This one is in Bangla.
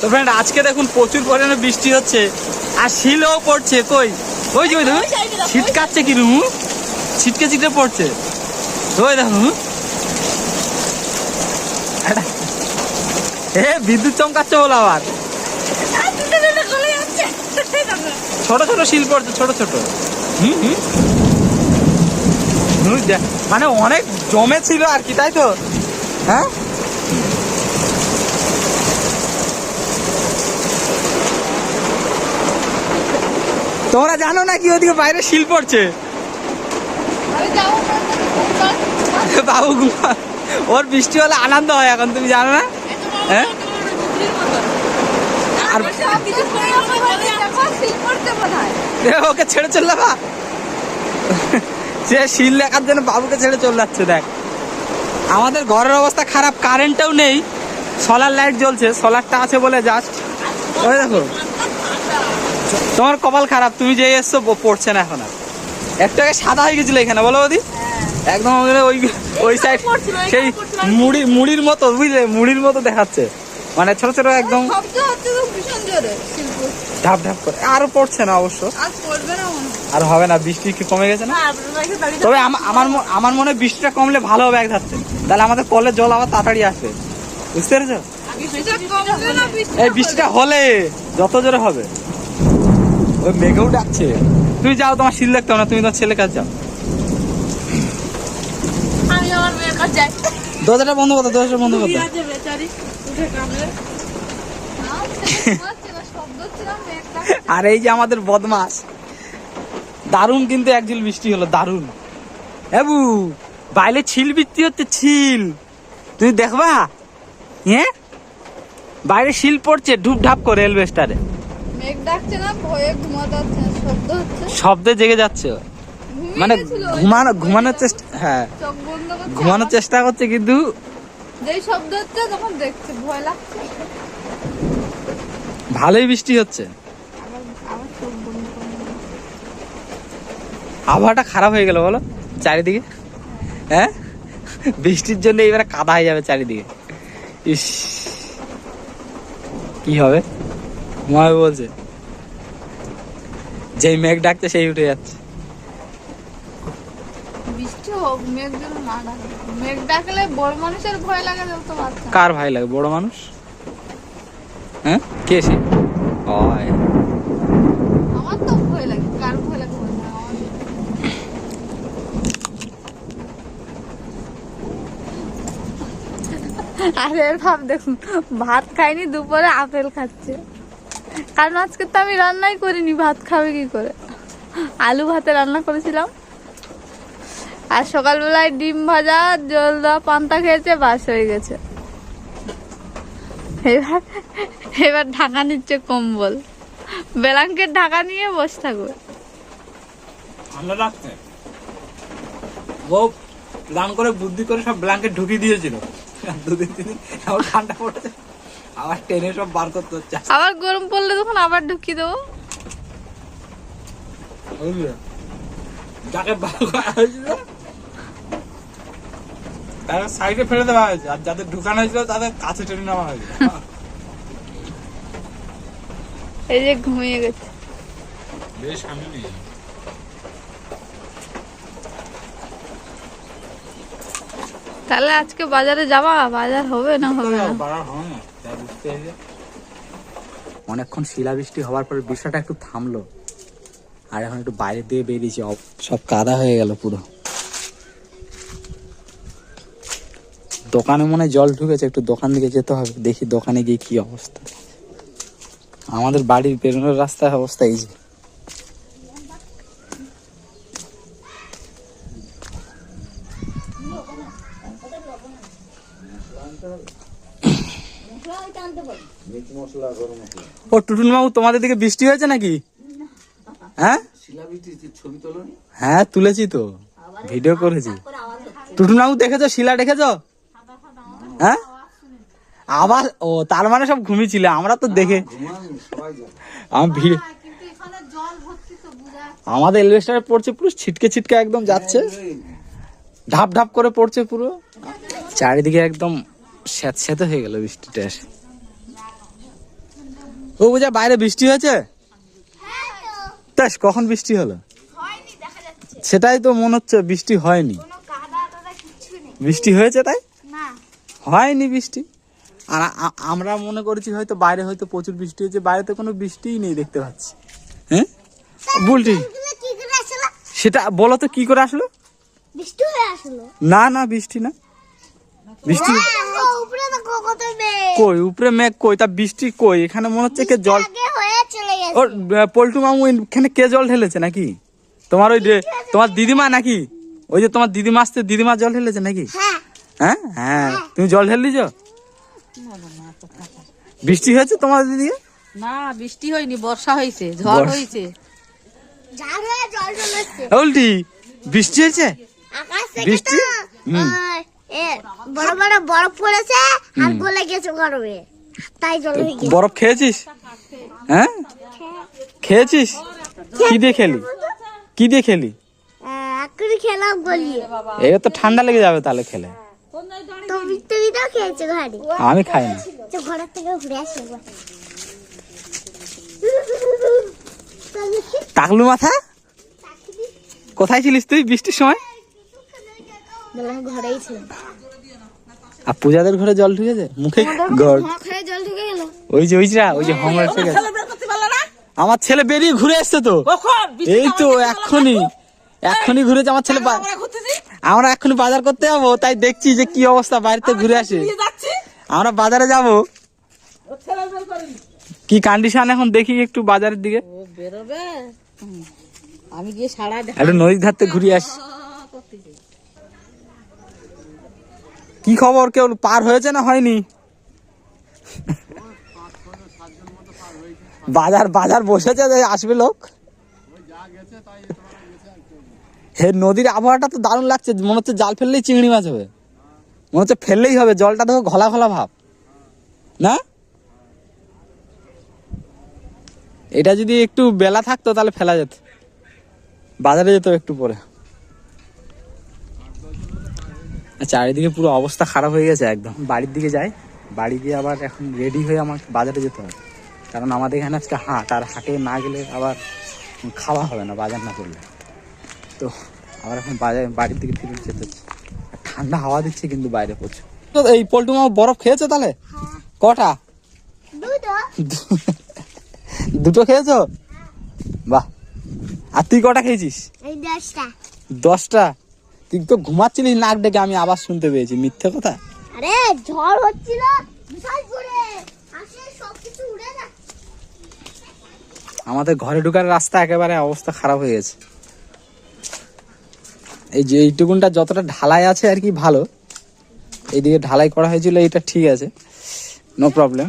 তো ফ্রেন্ড আজকে দেখুন প্রচুর পরিমাণে বৃষ্টি হচ্ছে। আর শিলও পড়ছে কই? ওই যে ওই দেখুন ছিটকাচ্ছে কিরম ছিটকে ছিটকে পড়ছে। ওই দেখুন এ বিদ্যুৎ চমকাচ্ছে বলো আবার। ছোট ছোট শিল পড়ছে ছোট ছোট। হুম হুম। হুম, দেখ, মানে অনেক জমে ছিল আর কি তাই তো? হ্যাঁ? তোমরা জানো না কি ওদিকে বাইরে শিল পড়ছে? বাবু ওর বৃষ্টি হলে আনন্দ হয় এখন তুমি জানো না? হ্যাঁ? আর ওকে ছেড়ে চললে বা? সে শিল লেখার জন্য বাবুকে ছেড়ে চলে যাচ্ছে দেখ। আমাদের ঘরের অবস্থা খারাপ কারেন্টটাও নেই। সোলার লাইট জ্বলছে সোলারটা আছে বলে জাস্ট ওই দেখো। তোমার কপাল খারাপ তুমি যে এসছো পড়ছে না এখন আর। একটু আগে সাদা হয়ে গেছিল এখানে বলো ওদি। একদম ওই ওই সাইড সেই মুড়ি মুড়ির মতো বুঝলে? মুড়ির মতো দেখাচ্ছে। মানে ছোট ছোট একদম ঢাপ ঢাপ করে। আরও পড়ছে না অবশ্য। হয়। আর হবে না বৃষ্টি কি কমে গেছে না? দাঁড়িয়ে তবে আমার আমার মনে হয় বৃষ্টিটা কমলে ভালো হবে এক ধারতে তাহলে আমাদের কলের জল আবার তাড়াতাড়ি আসবে। বুঝতে পেরেছ? এই বৃষ্টিটা হলে যত জোরে হবে। ওই মেঘেও ডাকছে। তুমি যাও তোমার শিল দেখতে না তুমি তোমার ছেলে কাছে যাও। দরজাটা বন্ধ করতে দরজাটা বন্ধ মেয়েটা আর এই যে আমাদের বদমাস দারুণ কিন্তু একজিল বৃষ্টি হলো দারুণ। এবু বাইরে ছিল বৃষ্টি হচ্ছে ছিল। তুমি দেখবা? হ্যাঁ? বাইরে শিল পড়ছে ডুব ঢাপ করে এলবেস্টারে মেঘ ডাকছে না ভয়ে ঘুমাতে শব্দ হচ্ছে। শব্দে জেগে যাচ্ছে মানে ঘুমানো ঘুমানোর চেষ্টা হ্যাঁ। ঘুমানোর চেষ্টা করছে কিন্তু যেই শব্দ হচ্ছে তখন দেখছে ভয় লাগছে। ভালোই বৃষ্টি হচ্ছে। আবহাওয়াটা খারাপ হয়ে গেল বলো চারিদিকে। হ্যাঁ। বৃষ্টির জন্য এবারে কাদা হয়ে যাবে চারিদিকে। ইস। কি হবে? ময় বলছে যেই মেঘ ডাকতে সেই উঠে যাচ্ছে। ভয় কার ভাই লাগে? বড় মানুষ? হ্যাঁ? কে সে ওই আমার তো ভয় লাগে কার ভয় লাগে বলতে হবে, আমার আরে এর ভাব দেখুন, ভাত খাইনি, দুপুরে আপেল খাচ্ছে। কারণ আজকে তো আমি রান্নাই করিনি, ভাত খাবে কি করে? আলু ভাতে রান্না করেছিলাম। আর সকালবেলায় ডিম ভাজা, জল দেওয়া, পান্তা খেয়েছে, বাস হয়ে গেছে। এবার এবার ঢাকা নিচ্ছে কম্বল। ব্ল্যাঙ্কেট ঢাকা নিয়ে বসে থাকবে ঠান্ডা লাগছে ও প্ল্যান করে বুদ্ধি করে সব ব্ল্যাঙ্কেট ঢুকিয়ে দিয়েছিল। দুদিন তিন আবার ঠান্ডা পড়েছে। আবার টেনে সব বার করতে হচ্ছে। আবার গরম পড়লে তখন আবার ঢুকিয়ে দেবো। যাকে বার করা হয়েছিল তারা সাইডে ফেলে দেওয়া হয়েছে। আর যাদের ঢুকানো হয়েছিল তাদের কাছে টেনে নেওয়া হয়েছে। এই যে ঘুমিয়ে গেছে। বেশ আমি নেই তাহলে আজকে বাজারে যাবা? বাজার হবে না হবে না? অনেকক্ষণ শিলাবৃষ্টি হওয়ার পরে বৃষ্টিটা একটু থামলো। আর এখন একটু বাইরে দিয়ে বেরিয়েছি। সব কাদা হয়ে গেল পুরো। দোকানে মনে জল ঢুকেছে। একটু দোকান দিকে যেতে হবে। দেখি দোকানে গিয়ে কি অবস্থা। আমাদের বাড়ির বেরোনোর রাস্তার অবস্থা এই যে। ও টুটুন বাবু তোমাদের দিকে বৃষ্টি হয়েছে নাকি? হ্যাঁ? হ্যাঁ তুলেছি তো। ভিডিও করেছি। টুটুন বাবু দেখেছ? শিলা দেখেছ? হ্যাঁ? আবার, ও, তার মানে সব ঘুমিয়েছিল। আমরা তো দেখে আমাদের এলভেস্টারে পড়ছে, পুরো ছিটকে ছিটকে একদম যাচ্ছে। ঢাপ ঢাপ করে পড়ছে পুরো। চারিদিকে একদম স্যাঁতস্যাঁতে হয়ে গেল বৃষ্টিটা এসে। ও বুঝা, বাইরে বৃষ্টি হয়েছে? কখন বৃষ্টি হলো? সেটাই তো মনে হচ্ছে বৃষ্টি হয়নি। বৃষ্টি হয়েছে তাই? হয়নি বৃষ্টি। আর আমরা মনে করেছি হয়তো বাইরে হয়তো প্রচুর বৃষ্টি হয়েছে, বাইরে তো কোনো বৃষ্টিই নেই দেখতে পাচ্ছি। হ্যাঁ? বুলটি। সেটা, বলো তো কি করে আসলো? বৃষ্টি হয়ে আসলো? না না বৃষ্টি না। বৃষ্টি কই উপরে মেঘ কই তা বৃষ্টি কই? এখানে মনে হচ্ছে কে জল আগে হয়ে চলে গেছে। ওর পল্টু মামু এখানে কে জল ঢেলেছে নাকি? তোমার ওই তোমার দিদিমা নাকি? ওই যে তোমার দিদিমা আসতে দিদিমা জল ঢেলেছে নাকি? হ্যাঁ। হ্যাঁ? হ্যাঁ। তুমি জল ঢেল দিছ বৃষ্টি হয়েছে তোমার দিদি না বৃষ্টি হয়নি বর্ষা হয়েছে ঝড় হয়েছে। হয়ে উল্টি বৃষ্টি হয়েছে? আকাশ থেকে তো? বড় বড় বরফ পড়েছে আর গলে গেছে গরমে। তাই জল গেছে। বরফ খেয়েছিস? হ্যাঁ? খেয়েছিস? কি দিয়ে খেলি? কি দিয়ে খেলি? এক্ষুনি খেলাম গলিয়ে। এটা তো ঠান্ডা লেগে যাবে তাহলে খেলে। তো ভিক্টোরিটাও খেয়েছে ঘরে? আমি খাই না। তো ঘরের থেকে ঘুরে আসে। টাকলু মাথা? কোথায় ছিলিস তুই বৃষ্টির সময়? বললাম ঘরেই ছিল আর পূজাদের ঘরে জল ঢুকেছে? মুখে গড়। জল ঢুকে গেল। ওই যে ওই যে ওই যে আছে আমার ছেলে বেরিয়ে ঘুরে এসছে তো। এই তো এক্ষুনি এক্ষুনি ঘুরেছে আমার ছেলে আমরা এক্ষুনি বাজার করতে যাব তাই দেখছি যে কি অবস্থা বাড়িতে ঘুরে আসে। আমরা বাজারে যাব। কি কন্ডিশন এখন? দেখি একটু বাজারের দিকে। বেরোবে? আমি গিয়ে সারা দেখা একটু নদীর ধারতে ঘুরে আসি। কি খবর? কেউ পার হয়েছে না হয়নি? বাজার বাজার বসেছে আসবে লোক। হে, নদীর আবহাওয়াটা তো দারুণ লাগছে। মনে হচ্ছে জাল ফেললেই চিংড়ি মাছ হবে। মনে হচ্ছে ফেললেই হবে। জলটা দেখো ঘোলা ঘোলা ভাব। না? এটা যদি একটু বেলা থাকতো তাহলে ফেলা যেত। বাজারে যেত একটু পরে আর চারিদিকে পুরো অবস্থা খারাপ হয়ে গেছে একদম। বাড়ির দিকে যাই বাড়ি গিয়ে আবার এখন রেডি হয়ে আমাকে বাজারে যেতে হবে। কারণ আমাদের এখানে আজকে হাট আর হাটে না গেলে আবার খাওয়া হবে না বাজার না করলে। তো আবার এখন বাজার বাড়ির দিকে ফিরে যেতে হচ্ছে। ঠান্ডা হাওয়া দিচ্ছে কিন্তু বাইরে প্রচুর। তো এই পোল্ট্রি মামা বরফ খেয়েছো তাহলে? কটা? দুটো। দুটো খেয়েছো? বাহ। আর তুই কটা খেয়েছিস? দশটা। দশটা? তুই তো ঘুমাচ্ছিলিস নাক ডেকে আমি আবার শুনতে পেয়েছি। মিথ্যে কথা? আরে ঝড় হচ্ছিল। বিশাল জোরে। আসে উড়ে না আমাদের ঘরে ঢুকার রাস্তা একেবারে অবস্থা খারাপ হয়ে গেছে। এই যে এইটুকুনটা যতটা ঢালাই আছে আর কি ভালো এইদিকে ঢালাই করা হয়েছিল এটা ঠিক আছে। No problem